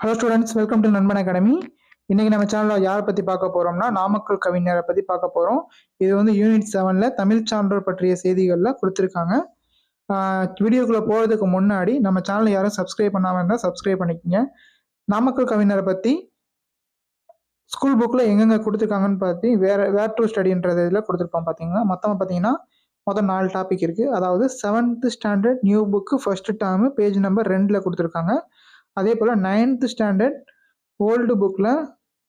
Hello students welcome to Nanban academy இன்னைக்கு நம்ம சேனலில் யாரை பற்றி பார்க்க போகிறோம்னா நாமக்கல் கவிஞரை பற்றி பார்க்க போகிறோம் இது வந்து யூனிட் செவனில் தமிழ் சான்றோர் பற்றிய செய்திகளில் கொடுத்துருக்காங்க. வீடியோக்குள்ளே போகிறதுக்கு முன்னாடி நம்ம சேனலை யாரும் சப்ஸ்கிரைப் பண்ணாமல் இருந்தால் சப்ஸ்கிரைப் பண்ணிக்கோங்க. நாமக்கல் கவிஞரை பற்றி ஸ்கூல் புக்கில் எங்கெங்கே கொடுத்துருக்காங்கன்னு பார்த்து வேற வேர் டு ஸ்டடின்றது இதில் கொடுத்துருப்போம் பார்த்தீங்கன்னா மொத்தமாக பார்த்தீங்கன்னா மொத்தம் நாலு டாபிக் இருக்குது அதாவது seventh standard new book first term page number ரெண்டில் கொடுத்துருக்காங்க. அதே போல் நைன்த் ஸ்டாண்டர்ட் ஓல்டு புக்கில்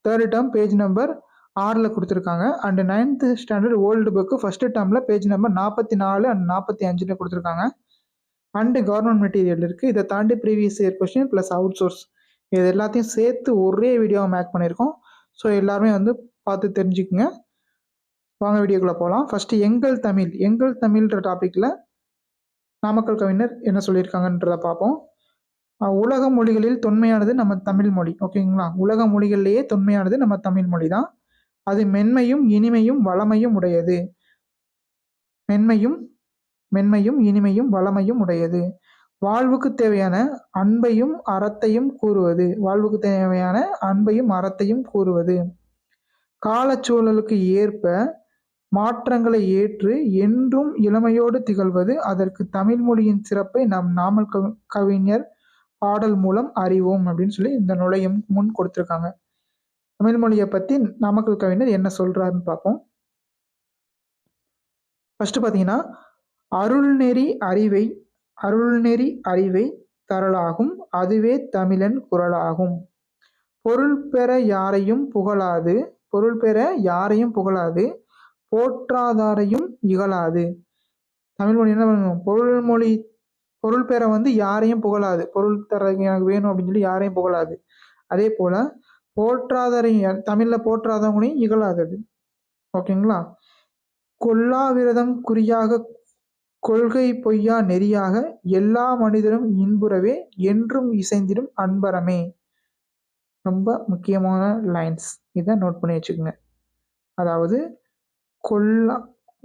தேர்ட் டேர்ம் பேஜ் நம்பர் ஆறில் கொடுத்துருக்காங்க. And ninth standard old book first டேர்மில் பேஜ் நம்பர் நாற்பத்தி நாலு அண்ட் நாற்பத்தி அஞ்சில் கொடுத்துருக்காங்க. அண்டு கவர்மெண்ட் மெட்டீரியல் இருக்குது இதை தாண்டி previous year question plus out source இது எல்லாத்தையும் சேர்த்து ஒரே வீடியோவை மேக் பண்ணியிருக்கோம். ஸோ எல்லாருமே வந்து பார்த்து தெரிஞ்சுக்குங்க. வாங்க வீடியோக்குள்ளே போகலாம் ஃபஸ்ட்டு எங்கள் தமிழ். எங்கள் தமிழ்ன்ற டாப்பிக்கில் நாமக்கல் கவிஞர் என்ன சொல்லியிருக்காங்கன்றதை பார்ப்போம். உலக மொழிகளில் தொன்மையானது நம்ம தமிழ் மொழி ஓகேங்களா உலக மொழிகள்லேயே தொன்மையானது நம்ம தமிழ் மொழி தான் அது மென்மையும் இனிமையும் வளமையும் உடையது. மென்மையும் மென்மையும் இனிமையும் வளமையும் உடையது. வாழ்வுக்கு தேவையான அன்பையும் அறத்தையும் கூறுவது. வாழ்வுக்கு தேவையான அன்பையும் அறத்தையும் கூறுவது. காலச்சூழலுக்கு ஏற்ப மாற்றங்களை ஏற்று என்றும் இளமையோடு திகழ்வது. அதற்கு தமிழ் மொழியின் சிறப்பை நம் நாமல் கவி- கவிஞர் பாடல் மூலம் அறிவோம் அப்படின்னு சொல்லி இந்த நுழையும் முன் கொடுத்துருக்காங்க. தமிழ் மொழியை பற்றி நாமக்கல் கவிஞர் என்ன சொல்கிறாருன்னு பார்ப்போம். ஃபஸ்ட்டு பார்த்தீங்கன்னா அருள்நெறி அறிவை அருள்நெறி அறிவை தரலாகும் அதுவே தமிழன் குரலாகும். பொருள் பெற யாரையும் புகழாது பொருள் பெற யாரையும் புகழாது போற்றாதாரையும் இகழாது. தமிழ் மொழி என்ன பண்ணுவோம் பொருள் மொழி பொருள் பெற வந்து யாரையும் புகழாது. பொருள் தர எனக்கு வேணும் அப்படின்னு சொல்லி யாரையும் புகழாது. அதே போல போற்றாதரையும் தமிழில் போற்றாதவங்களையும் இகழாதது. ஓகேங்களா? கொல்லா விரதம் குறியாக கொள்கை பொய்யா நெறியாக எல்லா மனிதரும் இன்புறவே என்றும் இசைந்திடும் அன்பரமே. ரொம்ப முக்கியமான லைன்ஸ் இதை நோட் பண்ணி வச்சுக்கோங்க. அதாவது கொல்லா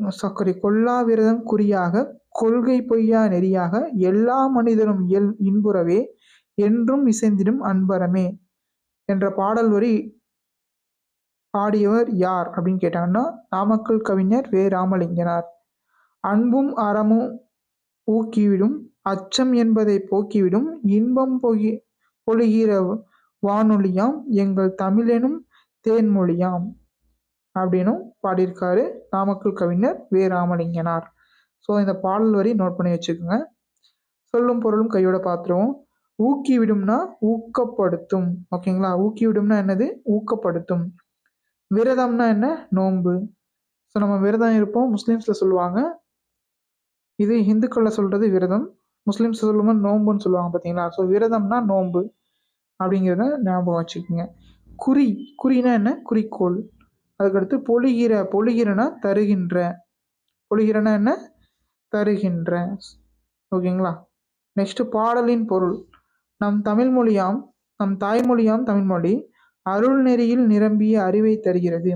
சாரி கொல்லா விரதம் குறியாக கொள்கை பொய்யா நெறியாக எல்லா மனிதரும் இயல் இன்புறவே என்றும் இசைந்திடும் அன்பரமே என்ற பாடல் வரி பாடியவர் யார் அப்படின்னு கேட்டாங்கன்னா நாமக்கல் கவிஞர் வே. ராமலிங்கனார். அன்பும் அறமும் ஊக்கிவிடும் அச்சம் என்பதை போக்கிவிடும் இன்பம் பொகி பொழிகிற வானொலியாம் எங்கள் தமிழெனும் தேன்மொழியாம் அப்படின்னும் பாடியிருக்காரு நாமக்கல் கவிஞர் வே. ராமலிங்கனார். ஸோ இந்த பாடல் வரி நோட் பண்ணி வச்சுக்கோங்க. சொல்லும் பொருளும் கையோட பார்த்துருவோம். ஊக்கி விடும்னா ஊக்கப்படுத்தும். ஓகேங்களா ஊக்கி விடும்னா என்னது? ஊக்கப்படுத்தும். விரதம்னா என்ன? நோன்பு. ஸோ நம்ம விரதம் இருப்போம். முஸ்லீம்ஸில் சொல்லுவாங்க. இது ஹிந்துக்களில் சொல்கிறது விரதம். முஸ்லீம்ஸ் சொல்லும்போது நோன்புன்னு சொல்லுவாங்க பார்த்தீங்களா? ஸோ விரதம்னா நோன்பு அப்படிங்கிறத ஞாபகம் வச்சுக்கோங்க. குறி. குறினா என்ன? குறிக்கோள். அதுக்கடுத்து பொழிகிற. பொழிகிறனா தருகின்ற. பொழிகிறனா என்ன? தருகின்ற. ஓகேங்களா? நெக்ஸ்ட் பாடலின் பொருள். நம் தமிழ் மொழியாம் நம் தாய்மொழியாம் தமிழ்மொழி அருள் நெறியில் நிரம்பிய அறிவை தருகிறது.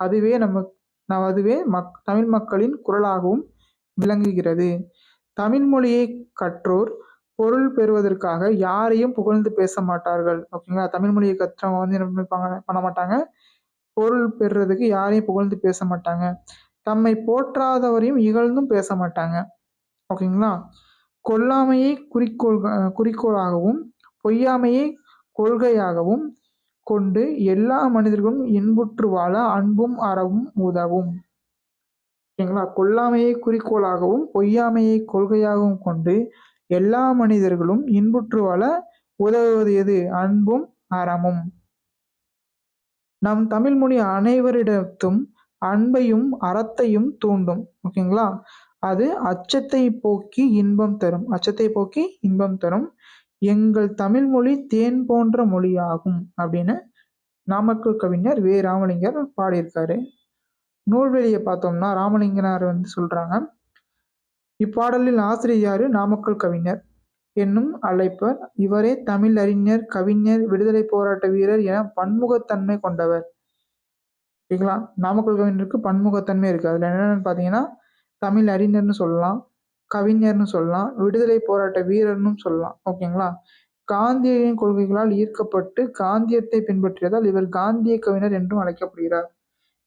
அதுவே நம்ம அதுவே மக் தமிழ் மக்களின் குரலாகவும் விளங்குகிறது. தமிழ் மொழியை கற்றோர் பொருள் பெறுவதற்காக யாரையும் புகழ்ந்து பேச மாட்டார்கள். ஓகேங்களா? தமிழ் மொழியை கற்றவங்க வந்து என்ன பண்ண மாட்டாங்க. பொருள் பெறுறதுக்கு யாரையும் புகழ்ந்து பேச மாட்டாங்க. தம்மை போற்றாதவரையும் இகழ்ந்தும் பேச மாட்டாங்க ஓகேங்களா? கொல்லாமையை குறிக்கோள் குறிக்கோளாகவும் பொய்யாமையை கொள்கையாகவும் கொண்டு எல்லா மனிதர்களும் இன்புற்று வாழ அன்பும் அறவும் உதவும். ஓகேங்களா? கொல்லாமையை குறிக்கோளாகவும் பொய்யாமையை கொள்கையாகவும் கொண்டு எல்லா மனிதர்களும் இன்புற்று வாழ உதவுவது எது? அன்பும் அறமும். நம் தமிழ் மொழி அனைவரிடத்தும் அன்பையும் அறத்தையும் தூண்டும். ஓகேங்களா? அது அச்சத்தை போக்கி இன்பம் தரும். அச்சத்தை போக்கி இன்பம் தரும். எங்கள் தமிழ் மொழி தேன் போன்ற மொழியாகும் அப்படின்னு நாமக்கல் கவிஞர் வே. ராமலிங்கர் பாடியிருக்காரு. நூல்வெளியை பார்த்தோம்னா ராமலிங்கனார் வந்து சொல்றாங்க. இப்பாடலில் ஆசிரியர் யாரு? நாமக்கல் கவிஞர். என்னும் அழைப்பர். இவரே தமிழறிஞர் கவிஞர் விடுதலை போராட்ட வீரர் என பன்முகத்தன்மை கொண்டவர். ஓகேங்களா? நாமக்கல் கவிஞருக்கு பன்முகத்தன்மை இருக்குது அதில் என்னென்னு பார்த்தீங்கன்னா தமிழ் அறிஞர்னு சொல்லலாம் கவிஞர்னு சொல்லலாம் விடுதலை போராட்ட வீரர்னு சொல்லலாம். ஓகேங்களா? காந்தியின் கொள்கைகளால் ஈர்க்கப்பட்டு காந்தியத்தை பின்பற்றியதால் இவர் காந்திய கவிஞர் என்றும் அழைக்கப்படுகிறார்.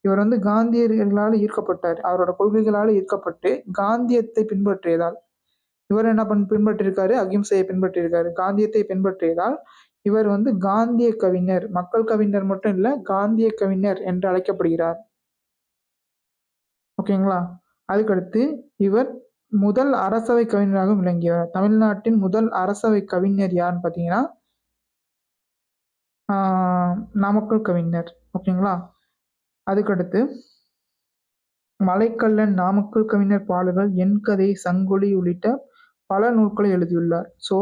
இவர் வந்து காந்தியர்களால் ஈர்க்கப்பட்டார். அவரோட கொள்கைகளால் ஈர்க்கப்பட்டு காந்தியத்தை பின்பற்றியதால். இவர் என்ன பண் பின்பற்றியிருக்காரு அகிம்சையை பின்பற்றியிருக்காரு காந்தியத்தை பின்பற்றியதால் இவர் வந்து காந்திய கவிஞர். மக்கள் கவிஞர் மட்டும் இல்ல காந்திய கவிஞர் என்று அழைக்கப்படுகிறார். ஓகேங்களா அதுக்கடுத்து இவர் முதல் அரசவை கவிஞராகவும் விளங்கியவர் தமிழ்நாட்டின் முதல் அரசவை கவிஞர் யாருன்னு பார்த்தீங்கன்னா ஆஹ், நாமக்கல் கவிஞர். ஓகேங்களா அதுக்கடுத்து மலைக்கல்லன் நாமக்கல் கவிஞர் பாடல்கள் என் கதை சங்கொலி உள்ளிட்ட பல நூல்களை எழுதியுள்ளார். ஸோ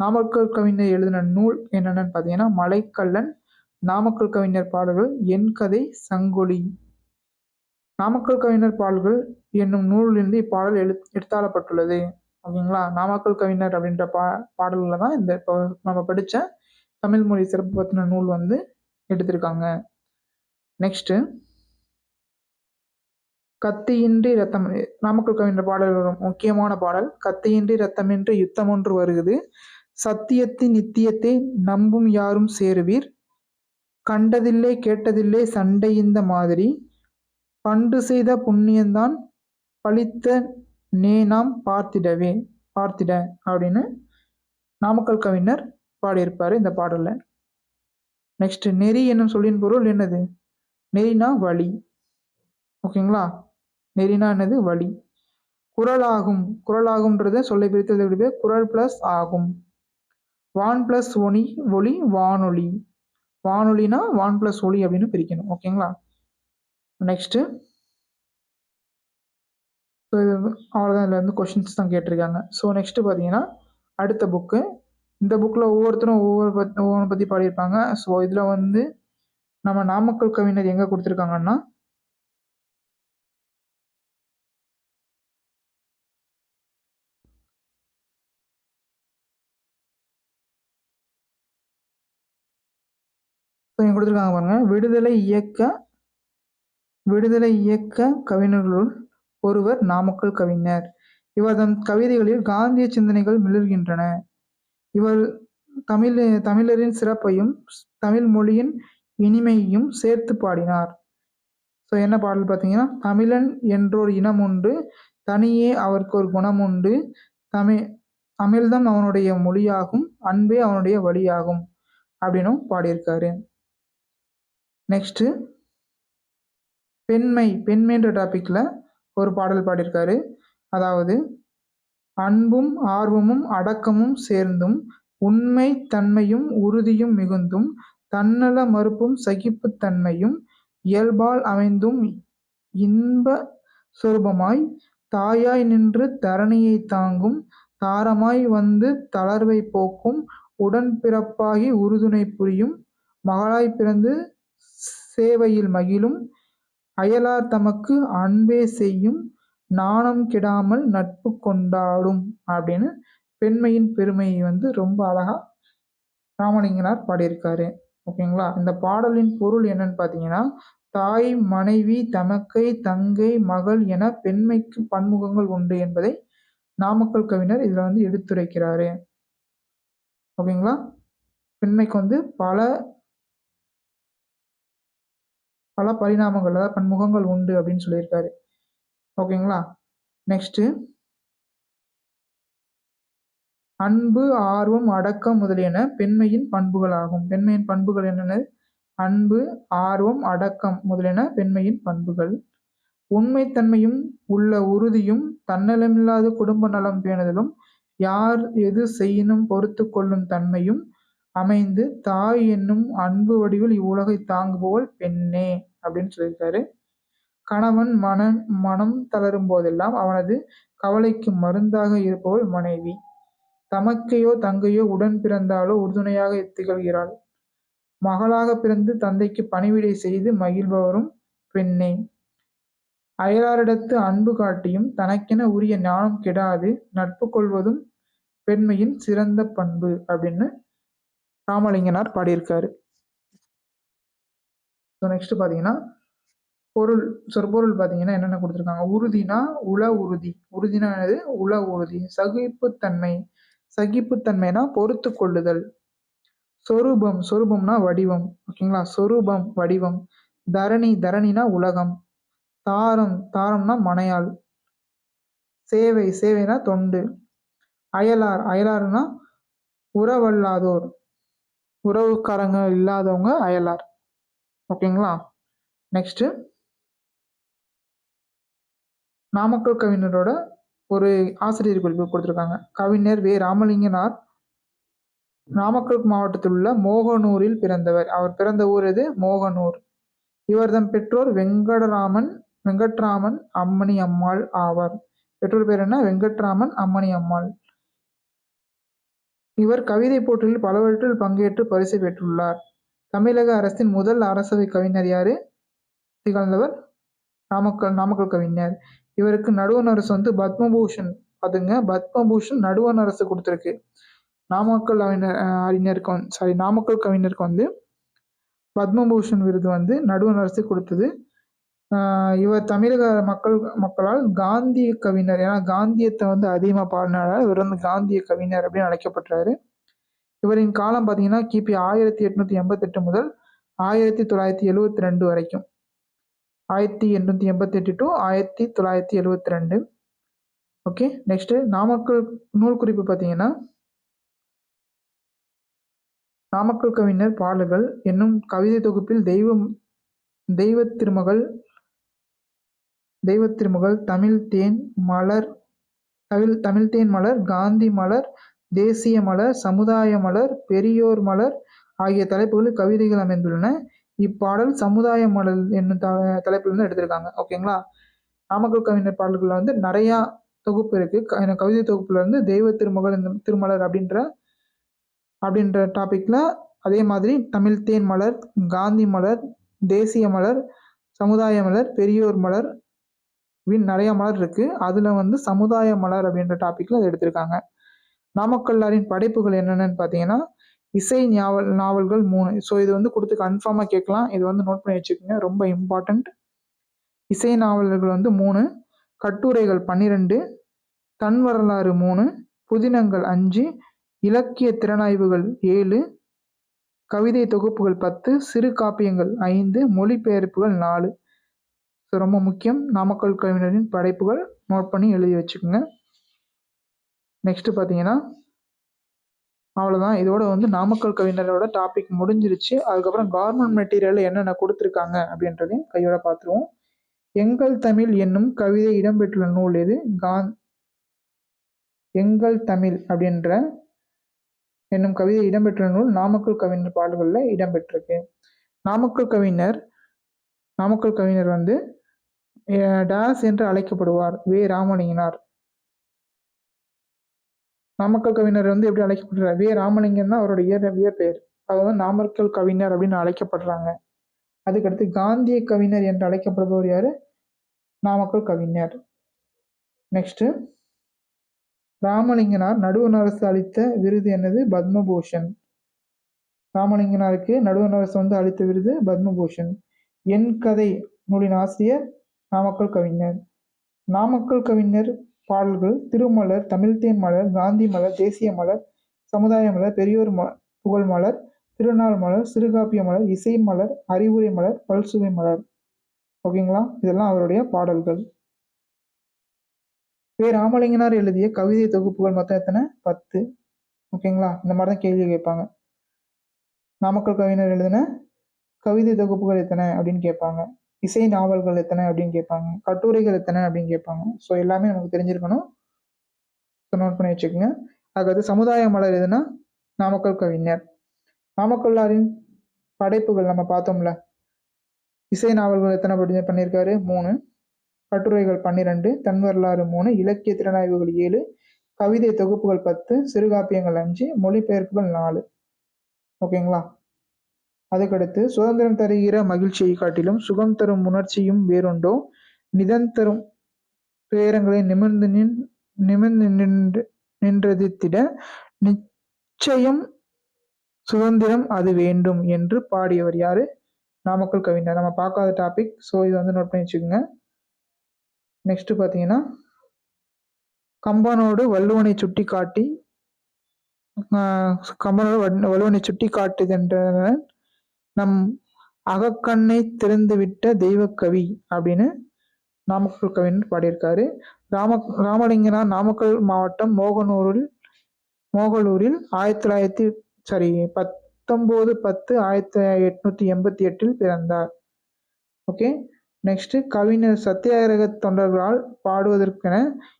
நாமக்கல் கவிஞர் எழுதின நூல் என்னென்னு பார்த்தீங்கன்னா மலைக்கல்லன் நாமக்கல் கவிஞர் பாடல்கள் என் கதை சங்கொலி நாமக்கல் கவிஞர் பாடல்கள் என்னும் நூலிலிருந்து இப்பாடல் எழு எடுத்தாளப்பட்டுள்ளது. ஓகேங்களா? நாமக்கல் கவிஞர் அப்படின்ற பா பாடலில் தான் இந்த இப்போ நம்ம படித்த தமிழ் மொழி சிறப்பு பற்றின நூல் வந்து எடுத்திருக்காங்க. நெக்ஸ்ட்டு. கத்தியின்றி ரத்தம் நாமக்கல் கவிஞர் பாடல் முக்கியமான பாடல். கத்தியின்றி ரத்தமின்றி யுத்தம் ஒன்று வருகுது சத்தியத்தின் நித்தியத்தை நம்பும் யாரும் சேருவீர். கண்டதில்லை கேட்டதில்லை சண்டை இந்த மாதிரி. பண்டு செய்த புண்ணியந்தான் பழித்த நே நாம் பார்த்திடவே பார்த்திட அப்படின்னு நாமக்கல் கவிஞர் பாடியிருப்பார் இந்த பாடலில். நெக்ஸ்ட் நெறி என்னும் சொல்லின் பொருள் என்னது? நெறினா வழி. ஓகேங்களா? நெறினா என்னது? வழி. குரலாகும் குரலாகும்ன்றத சொல்லை பிரித்தது குரல் பிளஸ் ஆகும். வான் பிளஸ் ஒளி ஒளி வானொலி. வானொலினா வான் பிளஸ் ஒளி அப்படின்னு பிரிக்கணும். ஓகேங்களா? நெக்ஸ்ட்டு ஸோ இது அவ்வளோதான் இதில் வந்து கொஷின்ஸ் தான் கேட்டிருக்காங்க. ஸோ நெக்ஸ்ட்டு பார்த்தீங்கன்னா அடுத்த புக்கு இந்த புக்கில் ஒவ்வொருத்தரும் ஒவ்வொரு பத் ஒவ்வொன்று பற்றி பாடியிருப்பாங்க. ஸோ இதில் வந்து நம்ம நாமக்கல் கவிஞர் எங்கே கொடுத்துருக்காங்கன்னா கொடுத்துருக்காங்க பாருங்க. விடுதலை இயக்க விடுதலை இயக்க கவிஞர்களுள் ஒருவர் நாமக்கல் கவிஞர். இவர் தம் கவிதைகளில் காந்திய சிந்தனைகள் மிளர்கின்றன. இவர் தமிழ் தமிழரின் சிறப்பையும் தமிழ் மொழியின் இனிமையையும் சேர்த்து பாடினார். ஸோ என்ன பாடல் பார்த்தீங்கன்னா தமிழன் என்றோர் இனம் உண்டு தனியே அவருக்கு ஒரு குணம் உண்டு தமிழ் தமிழ்தான் அவனுடைய மொழியாகும் அன்பே அவனுடைய வழியாகும் அப்படின்னும் பாடியிருக்காரு. நெக்ஸ்ட்டு பெண்மை பெண்மைன்ற டாப்பிக்கில் ஒரு பாடல் பாடியிருக்காரு. அதாவது அன்பும் ஆர்வமும் அடக்கமும் சேர்ந்தும் உண்மை தன்மையும் உறுதியும் மிகுந்தும் தன்னல மறுப்பும் சகிப்புத்தன்மையும் இயல்பால் அமைந்தும் இன்ப சுரூபமாய் தாயாய் நின்று தரணியை தாங்கும் தாரமாய் வந்து தளர்வை போக்கும் உடன்பிறப்பாகி உறுதுணை புரியும் மகளாய் பிறந்து சேவையில் மகிழும். அயலார் தமக்கு அன்பே செய்யும். நாணம் கெடாமல் நட்பு கொண்டாடும் அப்படின்னு பெண்மையின் பெருமையை வந்து ரொம்ப அழகா ராமலிங்கனார் பாடியிருக்காரு. ஓகேங்களா? இந்த பாடலின் பொருள் என்னன்னு பார்த்தீங்கன்னா தாய் மனைவி தமக்கை தங்கை மகள் என பெண்மைக்கு பன்முகங்கள் உண்டு என்பதை நாமக்கல் கவிஞர் இதில் வந்து எடுத்துரைக்கிறாரு. ஓகேங்களா? பெண்மைக்கு வந்து பல பல பரிணாமங்கள் அதாவது பன்முகங்கள் உண்டு அப்படின்னு சொல்லியிருக்காரு. ஓகேங்களா? நெக்ஸ்ட்டு அன்பு ஆர்வம் அடக்கம் முதலியன பெண்மையின் பண்புகளாகும். பெண்மையின் பண்புகள் என்னென்ன? அன்பு ஆர்வம் அடக்கம் முதலியன பெண்மையின் பண்புகள். உண்மைத்தன்மையும் உள்ள உறுதியும் தன்னலமில்லாத குடும்ப நலம் பேணுதலும் யார் எது செய்யினும் பொறுத்து கொள்ளும் தன்மையும் அமைந்து தாய் என்னும் அன்பு வடிவில் இவ்வுலகை தாங்குபவள் பெண்ணே. அப்படின்னு சொல்லியிருக்காரு. கணவன் மன மனம் தளரும் போதெல்லாம் அவனது கவலைக்கு மருந்தாக இருப்பவள் மனைவி. தமக்கையோ தங்கையோ உடன் பிறந்தாலோ உறுதுணையாக திகழ்கிறாள். மகளாக பிறந்து தந்தைக்கு பணிவிடை செய்து மகிழ்பவரும் பெண்ணே. அயலாரிடத்து அன்பு காட்டியும் தனக்கென உரிய ஞானம் கெடாது நட்பு கொள்வதும் பெண்மையின் சிறந்த பண்பு அப்படின்னு ராமலிங்கனார் பாடியிருக்காரு. ஸோ நெக்ஸ்ட் பார்த்தீங்கன்னா பொருள் சொற்பொருள் பார்த்தீங்கன்னா என்னென்ன கொடுத்துருக்காங்க? உறுதினா உள உறுதி. உறுதினா என்னது? உள உறுதி. சகிப்புத்தன்மை. சகிப்புத்தன்மைனா பொறுத்து கொள்ளுதல். சொரூபம். சொரூபம்னா வடிவம். ஓகேங்களா சொரூபம் வடிவம். தரணி தரணினா உலகம். தாரம். தாரம்னா மனையாள். சேவை சேவைனா தொண்டு. அயலார். அயலார்னா உறவல்லாதோர். உறவுக்காரங்க இல்லாதவங்க அயலார். ஓகேங்களா நெக்ஸ்ட்டு நாமக்கல் கவிஞரோட ஒரு ஆசிரியர் குறிப்பு கொடுத்துருக்காங்க. கவிஞர் வே. ராமலிங்கனார் நாமக்கல் மாவட்டத்தில் உள்ள மோகனூரில் பிறந்தவர். அவர் பிறந்த ஊர் எது? மோகனூர். இவர்தம் பெற்றோர் வெங்கடராமன் வெங்கட்ராமன் அம்மணி அம்மாள் ஆவார். பெற்றோர் பேர் என்ன? வெங்கட்ராமன் அம்மணி அம்மாள். இவர் கவிதை போட்டியில் பலவற்றில் பங்கேற்று பரிசு பெற்றுள்ளார். தமிழக அரசின் முதல் அரசவை கவிஞர் யார்? திகழ்ந்தவர் நாமக்கல் நாமக்கல் கவிஞர். இவருக்கு நடுவண் அரசு வந்து பத்மபூஷன். அதுங்க பத்மபூஷன் நடுவண் அரசு கொடுத்துருக்கு. நாமக்கல் அறிஞர் அறிஞருக்கு வந்து சாரி நாமக்கல் கவிஞருக்கு வந்து பத்மபூஷன் விருது வந்து நடுவண் அரசு கொடுத்தது. இவர் தமிழக மக்கள் மக்களால் காந்திய கவிஞர். ஏன்னா காந்தியத்தை வந்து அதிகமாக பாடினால இவர் வந்து காந்திய கவிஞர் அப்படின்னு அழைக்கப்பட்டாரு இவரின் காலம் பார்த்தீங்கன்னா கிபி ஆயிரத்தி எட்நூத்தி எண்பத்தெட்டு முதல் ஆயிரத்தி தொள்ளாயிரத்தி எழுவத்தி ரெண்டு வரைக்கும். ஆயிரத்தி எண்ணூற்றி எண்பத்தெட்டு டு ஆயிரத்தி தொள்ளாயிரத்தி எழுவத்தி ரெண்டு ஓகே நெக்ஸ்ட்டு நாமக்கல் நூல் குறிப்பு பார்த்தீங்கன்னா நாமக்கல் கவிஞர் பாடல்கள் என்னும் கவிதை தொகுப்பில் தெய்வம் தெய்வ திருமகள் தெய்வ திருமகள் தமிழ் தேன் மலர் தமிழ் தமிழ் தேன் மலர் காந்தி மலர் தேசிய மலர் சமுதாய மலர் பெரியோர் மலர் ஆகிய தலைப்புகளில் கவிதைகள் அமைந்துள்ளன. இப்பாடல் சமுதாய மலர் என்னும் த தலைப்பிலிருந்து எடுத்திருக்காங்க. ஓகேங்களா? நாமக்கல் கவிஞர் பாடல்களில் வந்து நிறையா தொகுப்பு இருக்குது கவிதை தொகுப்புல இருந்து தெய்வ திருமகள் இந்த திருமலர் அப்படின்ற அப்படின்ற டாப்பிக்கில் அதே மாதிரி தமிழ் தேன் மலர் காந்தி மலர் தேசிய மலர் சமுதாய மலர் பெரியோர் மலர் அப்படின்னு நிறையா மலர் இருக்குது அதில் வந்து சமுதாய மலர் அப்படின்ற டாப்பிக்கில் அதை எடுத்திருக்காங்க. நாமக்கல்லாரின் படைப்புகள் என்னென்னு பார்த்தீங்கன்னா இசை நாவல் நாவல்கள் மூணு. ஸோ இது வந்து கொடுத்து கன்ஃபார்மாக கேட்கலாம். இது வந்து நோட் பண்ணி வச்சுக்கோங்க. ரொம்ப இம்பார்ட்டண்ட் இசை நாவல்கள் வந்து மூணு. கட்டுரைகள் பன்னிரெண்டு. தன் வரலாறு மூணு. புதினங்கள் அஞ்சு. இலக்கிய திறனாய்வுகள் ஏழு. கவிதை தொகுப்புகள் பத்து. சிறு காப்பியங்கள் ஐந்து. மொழிபெயர்ப்புகள் நாலு. ஸோ ரொம்ப முக்கியம். நாமக்கல் கவிஞரின் படைப்புகள் நோட் பண்ணி எழுதி வச்சுக்கோங்க. நெக்ஸ்ட்டு பார்த்தீங்கன்னா அவ்வளோதான் இதோட வந்து நாமக்கல் கவிஞரோட டாபிக் முடிஞ்சிருச்சு. அதுக்கப்புறம் கார்மெண்ட் மெட்டீரியல் என்னென்ன கொடுத்துருக்காங்க அப்படின்றதையும் கையோட பார்த்துருவோம் எங்கள் தமிழ் என்னும் கவிதை இடம்பெற்றுள்ள நூல் எது? காந்த் எங்கள் தமிழ் அப்படின்ற என்னும் கவிதை இடம்பெற்ற நூல் நாமக்கல் கவிஞர் பாடல்களில் இடம்பெற்றிருக்கு. நாமக்கல் கவிஞர் நாமக்கல் கவிஞர் வந்து டாஸ் என்று அழைக்கப்படுவார் வே. ராமலிங்கனார். நாமக்கல் கவிஞர் வந்து எப்படி அழைக்கப்படுறார்? வே. ராமலிங்கம் தான் அவரோட இயர் இயர் பெயர். அதாவது நாமக்கல் கவிஞர் அப்படின்னு அழைக்கப்படுறாங்க. அதுக்கடுத்து காந்திய கவிஞர் என்று அழைக்கப்படுபவர் யார்? நாமக்கல் கவிஞர். நெக்ஸ்ட்டு ராமலிங்கனார் நடுவண் அரசு அளித்த விருது என்னது? பத்மபூஷன். ராமலிங்கனாருக்கு நடுவண் அரசு வந்து அளித்த விருது பத்மபூஷன். என் கதை நூலின் ஆசிரியர் நாமக்கல் கவிஞர். நாமக்கல் கவிஞர் பாடல்கள் திருமலர் தமிழ்தேன் மலர் காந்தி மலர் தேசிய மலர் சமுதாய மலர் பெரியோர் ம புகழ் மலர் திருநாள் மலர் சிறுகாப்பிய மலர் இசை மலர் அறிவுரை மலர் பல்சுவை மலர். ஓகேங்களா? இதெல்லாம் அவருடைய பாடல்கள். வே ராமலிங்கனார் எழுதிய கவிதை தொகுப்புகள் மொத்தம் எத்தனை? பத்து. ஓகேங்களா? இந்த மாதிரி தான் கேள்வி கேட்பாங்க. நாமக்கல் கவிஞர் எழுதின கவிதை தொகுப்புகள் எத்தனை அப்படின்னு கேட்பாங்க. இசை நாவல்கள் எத்தனை அப்படின்னு கேட்பாங்க கட்டுரைகள் எத்தனை அப்படின்னு கேட்பாங்க. ஸோ எல்லாமே நமக்கு தெரிஞ்சிருக்கணும். ஸோ நோட் பண்ணி வச்சுக்கோங்க. அதுக்கடுத்து சமுதாய மலர் எதுனா நாமக்கல் கவிஞர். நாமக்கல்லாரின் படைப்புகள் நம்ம பார்த்தோம்ல. இசை நாவல்கள் எத்தனை பண்ணியிருக்காரு? மூணு. கட்டுரைகள் பன்னிரெண்டு தன் வரலாறு மூணு இலக்கிய திறனாய்வுகள் ஏழு கவிதை தொகுப்புகள் பத்து சிறுகாப்பியங்கள் அஞ்சு மொழிபெயர்ப்புகள் நாலு. ஓகேங்களா? அதுக்கடுத்து சுதந்திரம் தருகிற மகிழ்ச்சியை காட்டிலும் சுகம் தரும் உணர்ச்சியும் வேறுண்டோ? நிதந்தரும் துயரங்களை நிமிர்ந்து நின் நிமிர்ந்து நின்று நின்றதித்திட நிச்சயம் சுதந்திரம் அது வேண்டும் என்று பாடியவர் யாரு? நாமக்கல் கவிஞர். நம்ம பார்க்காத டாபிக் ஸோ இது வந்து நோட் பண்ணி வச்சுக்கோங்க. நெக்ஸ்ட்டு பார்த்தீங்கன்னா கம்பனோடு வள்ளுவனை சுட்டி காட்டி கம்பனோடு வள்ளுவனை சுட்டி காட்டுகின்றன நம் அகக்கண்ணை திறந்துவிட்ட தெய்வக்கவி அப்படின்னு நாமக்கல் கவிஞர் பாடியிருக்காரு. ராம ராமலிங்கனார் நாமக்கல் மாவட்டம் மோகனூரில் மோகலூரில் ஆயிரத்தி தொள்ளாயிரத்தி சாரி பத்தொம்போது பத்து ஆயிரத்தி எட்நூத்தி எண்பத்தி எட்டில் பிறந்தார். ஓகே நெக்ஸ்ட் கவிஞர் சத்தியாகிரக தொண்டர்களால் பாடுவதற்கென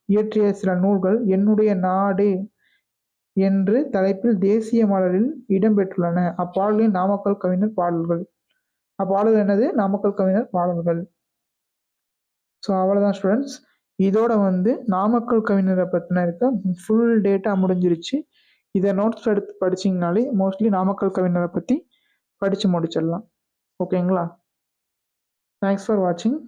இயற்றிய சில நூல்கள் என்னுடைய நாடு என்று தலைப்பில் தேசிய மலரில் இடம்பெற்றுள்ளன. அப்பாடலின் நாமக்கல் கவிஞர் பாடல்கள். அப்பாடல் என்னது? நாமக்கல் கவிஞர் பாடல்கள். ஸோ அவ்வளோதான் ஸ்டூடெண்ட்ஸ் இதோட வந்து நாமக்கல் கவிஞரை பற்றின இருக்க ஃபுல் டேட்டா முடிஞ்சிருச்சு. இதை நோட்ஸ் எடுத்து படிச்சிங்கனாலே மோஸ்ட்லி நாமக்கல் கவிஞரை பற்றி படித்து முடிச்சிடலாம். ஓகேங்களா தேங்க்ஸ் ஃபார் வாட்சிங்